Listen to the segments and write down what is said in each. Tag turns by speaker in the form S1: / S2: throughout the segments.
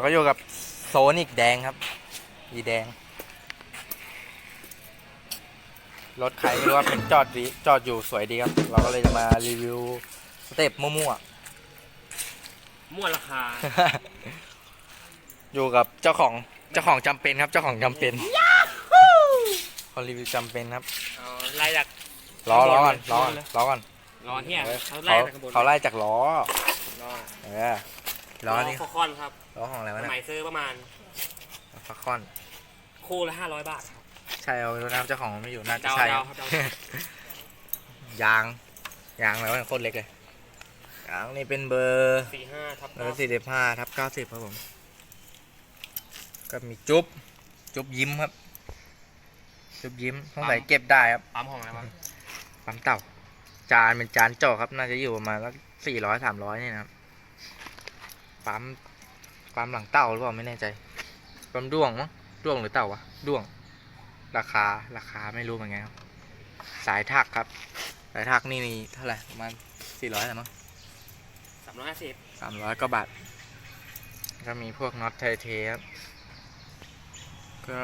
S1: เราก็อยู่กับโซนิกแดงครับยีแดง รถใครไม่รู้ว่าเป็นจอดดีจอดอยู่สวยดีครับ เราก็เลยจะมารีวิวสเต็ปมั่ว
S2: มั่วราคา
S1: ๆ อยู่กับเจ้าของเจ้าของจำเป็นครับ เจ้าของจำเป็นคนรีวิวจำเป็นครับ
S2: เอาไล่จาก
S1: ล้อล้อก่อน
S2: ข้า
S1: ล้อง
S2: บน
S1: ก่อน
S2: เลย
S1: ล้อก่อน
S2: รอเฮีย
S1: เออ
S2: เขา
S1: เขา
S2: ไล่จากข้างบน
S1: เขาไล่จากล้อ
S2: รอ
S1: เออ ล้อนี่
S2: ฟอคอนครับ
S1: ล้อของอะไร
S2: ส
S1: วะเนี่ย
S2: มัยซื้อประมาณ
S1: ฟักคอน
S2: คู่ละห้าร้อยบาทครับ
S1: ใช่เอาไปดูนะครับเจ้าของไม่อยู่น่าจะ
S2: เดา
S1: ใช่
S2: เดาครับเดา ยา
S1: ง ยางแล้วะเนี่ยโคตรเล็กเลย ยางนี่เป็นเบอร์
S2: สี่ห้าทับ
S1: เบอร์สี่สิบห้าทับเก้าสิบครับผม ก็มีจุ๊บ จุ๊บยิ้มครับ จุ๊บยิ้มต้องใส่เก็บได้ครับ
S2: ปั๊มของอะไรวะ
S1: ปั๊มเต่า จานเป็นจานเจาะครับ น่าจะอยู่ประมาณสักสี่ร้อยสามร้อยนี่นะครับ ปั๊มปั๊มหลังเต่าหรือเปล่าไม่แน่ใจปั๊มด้วงมั้งด้วงหรือเต่าวะด้วง ราคาราคาไม่รู้เหมือนกันครับสายถักครับ สายถักนี่มีเท่าไหร่ประมาณสี่ร้อยมั้ง
S2: สามร้อยห้าสิบ
S1: สามร้อยกว่าบาทก็มีพวกน็อตไทเทครับก็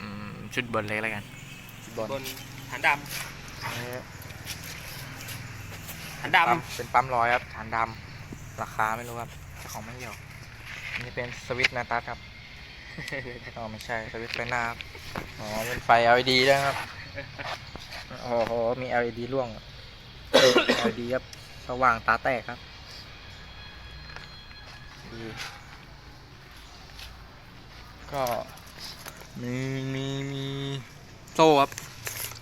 S1: อืมชุดบนเล็กแล้วกันชุดบน
S2: บนฐานด
S1: อันนี้ำ
S2: ฐาน
S1: ปั๊ม
S2: ดำ
S1: เป็นปั๊มร้อยครับฐานดำ ราคาไม่รู้ครับของไม่เกี่ยวอันนี้เป็นสวิตช์นาตัสครับอ๋อไม่ใช่สวิตช์ไฟหน้าครับอ๋อเป็นไฟ LED ด้วยครับโอ้โหมี LED ร่วง LED ครับสว่างตาแตกครับดีก็มีมีมีโซ่ครับ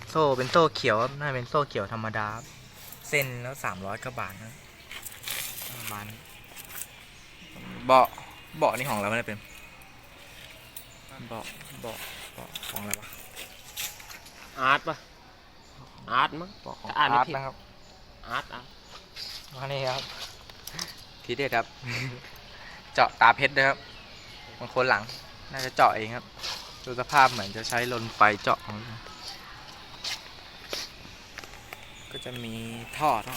S1: โซ่เป็นโซ่เขียวครับน่าเป็นโซ่เขียวธรรมดาเส้นแล้วสามร้อยกว่าบาทนะ ประมาณนี้เบาะเบาะนี่ของอะไรไม่ได้เป็นเบาะเบาะเบาะของอะไรวะ
S2: อาร์ตปะอาร์ตมั้ง
S1: เบาะของ
S2: จะอ่านไม่
S1: อาร์ต
S2: ผิด
S1: นะครับ
S2: อาร์ตอาร์ต
S1: อันนี้ครับทีเด็ดครับ เจาะตาเพชรนะครับบางคนหลัง น่าจะเจาะเองครับดูสภาพเหมือนจะใช้ลนไฟเจาะของมันก็จะมีท่อท่อ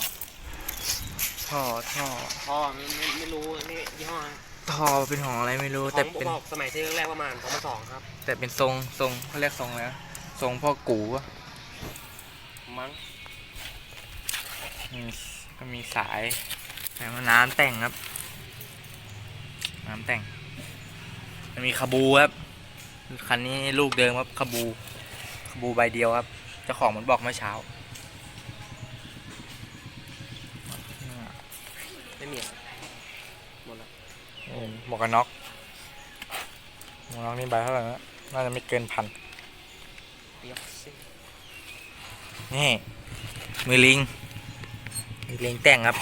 S1: ท่อท่อ
S2: พ่อไม่ไม่ไม่รู้นี่ยี่ห้ออะไร
S1: ท่อเป็นของอะไรไม่รู้
S2: ข
S1: แต่
S2: อง
S1: เป็น
S2: บอกสมัยซื้อแรกๆประมาณสองพันสองครับ
S1: แต่เป็นทรงทรงเขาเรียกทรงแล้วทรงพ่อกูอะ
S2: มั้ง
S1: อืมก็มีสายสายว่าน้ำแต่งครับ น้ำแต่งมันมีคาบูครับคันนี้ลูกเดิมครับคาบูคาบูใบเดียวครับเจ้าของมันบอกเมื่อเช้า
S2: ไม่มีอะหมดละ
S1: อืมหมวกกันน็อกหมวกกันน็อกนี่ใบเท่าไหร่นะน่าจะไม่เกินพัน
S2: เดี๋ยวสิ
S1: นี่มือลิงมือลิงแต่งครับ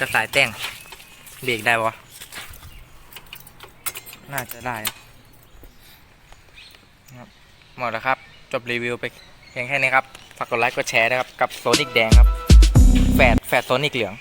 S1: กระสายแต่งเบรกได้ปะวะน่าจะได้นะครับหมดแล้วครับ จบรีวิวไปเพียงแค่นี้ครับ ฝากกดไลค์กดแชร์นะครับ กับโซนิกแดงครับ แฝดแฝดโซนิกเหลือง